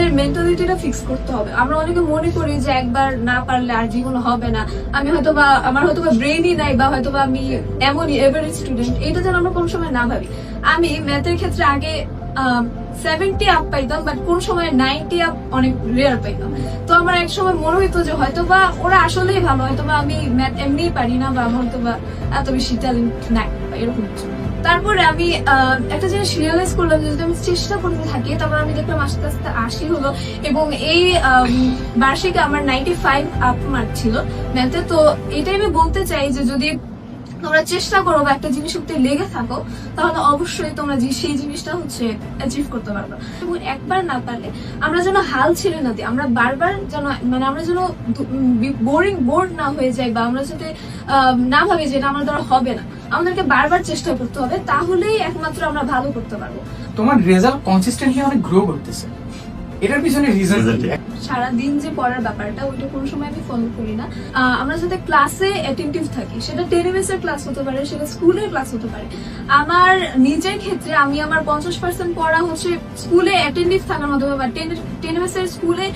আমাদের মেন্টালিটিটা ফিক্স করতে হবে। আমরা অনেকে মনে করি যে একবার না পারলে আর জীবনে হবে না। আমি হয়তো বা আমার হয়তো বা ব্রেনই নাই বা হয়তো বা আমি এমনই এভারেজ স্টুডেন্ট এটা যেন আমরা কোনো সময় না ভাবি। আমি ম্যাথের ক্ষেত্রে আগে সেভেন্টি আপ পাইতাম বাট কোন সময় নাইনটি আপ অনেক রেয়ার পাইতাম। তো আমার এক সময় মনে হইতো যে হয়তো বা ওরা আসলেই ভালো হয়তো বা আমি ম্যাথ এমনিই পারি না বা আমার হয়তো বা এত বেশি ট্যালেন্ট নাই এরকম কিছু। তারপরে আমি একটা জিনিস রিয়েলাইজ করলাম যদি আমি চেষ্টা করতে থাকি তারপর আমি দেখলাম আস্তে আস্তে আশি হলো। এবং এই বার্ষিক আমার নাইনটি ফাইভ আপ মার্ক ছিল ম্যাথে তো এটাই আমি বলতে চাই যে যদি তোমরা চেষ্টা করো বা একটা জিনিস প্রতি লেগে থাকো, তাহলে অবশ্যই তোমরা সেই জিনিসটা হচ্ছে অ্যাচিভ করতে পারবে। এবং একবার না পারলে আমরা যেন হাল ছেড়ে না দিই, আমরা বারবার যেন মানে আমরা যেন বোরিং বোর্ড না হয়ে যাই বা আমরা যাতে না ভাবি যে এটা আমার দ্বারা হবে না। আমাদেরকে বারবার চেষ্টা করতে হবে, তাহলেই একমাত্র আমরা ভালো করতে পারব। তোমার রেজাল্ট কনসিস্টেন্টলি অনেক গ্রো করতেছে। এটার পিছনে রিজন Result, সারাদিন যে পড়ার ব্যাপারটা ওইটা কোনো সময় আমি ফলো করি না। আমরা যাতে ক্লাসে অ্যাটেন্টিভ থাকি। সেটা টেলিভিশনের ক্লাস হতে পারে সেটা স্কুলের ক্লাস হতে পারে। আমার নিজের ক্ষেত্রে আমি আমার পঞ্চাশ পার্সেন্ট পড়া হচ্ছে স্কুলে অ্যাটেন্টিভ থাকার মাধ্যমে বা টেলিভিশনের স্কুলে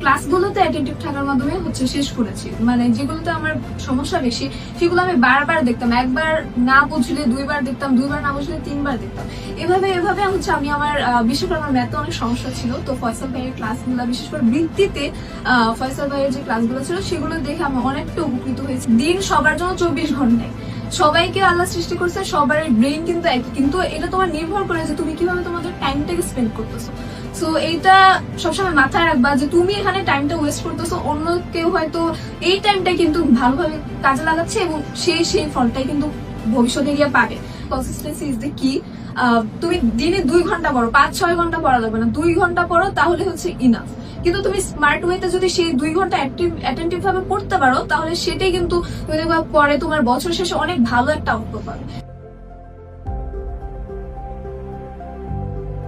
ক্লাসগুলোতে অ্যাটেন্টিভ থাকার মাধ্যমে হচ্ছে শেষ করেছি। মানে যেগুলোতে আমার সমস্যা বেশি সেগুলো আমি বারবার দেখতাম। একবার না বুঝলে দুইবার দেখতাম দুইবার না বুঝলে তিনবার দেখতাম। এভাবে এভাবে হচ্ছে আমি আমার আহ, বিশেষ করে আমার ম্যাথে অনেক সমস্যা ছিল। তো ফয়সাল ভাইয়ের ক্লাসগুলো বিশেষ করে বৃত্তিতে ফয়সাল ভাইয়ের যে ক্লাসগুলো ছিল, সেগুলো দেখে আমি অনেকটা উপকৃত হয়েছি। দিন সবার জন্য চব্বিশ ঘন্টায়। সবাইকে আল্লাহ সৃষ্টি করছে, সবার ব্রেন কিন্তু একই। কিন্তু এটা তোমার নির্ভর করে যে তুমি কীভাবে তোমাদের টাইমটাকে স্পেন্ড করতেছো। সো এইটা সবসময় মাথায় রাখবা যে তুমি এখানে টাইমটা ওয়েস্ট করতেছো, অন্য কেউ হয়তো এই টাইমটা কিন্তু ভালোভাবে কাজে লাগাচ্ছে এবং সেই সেই ফলটাই কিন্তু ভবিষ্যতে গিয়ে পাবে। কনসিস্টেন্সি ইজ দ্য কি তুমি দিনে দুই ঘণ্টা পড়ো, পাঁচ, ছয় ঘণ্টা পড়া লাগবে না। দুই ঘণ্টা পড়ো, তাহলে হচ্ছে ইনাফ কিন্তু তুমি স্মার্ট ওয়েতে যদি সেই দুই ঘণ্টা অ্যাটেন্টিভ ভাবে পড়তে পারো, তাহলে সেটাই কিন্তু তুমি দেখবা পরে তোমার বছর শেষে অনেক ভালো একটা অঙ্ক পাবে।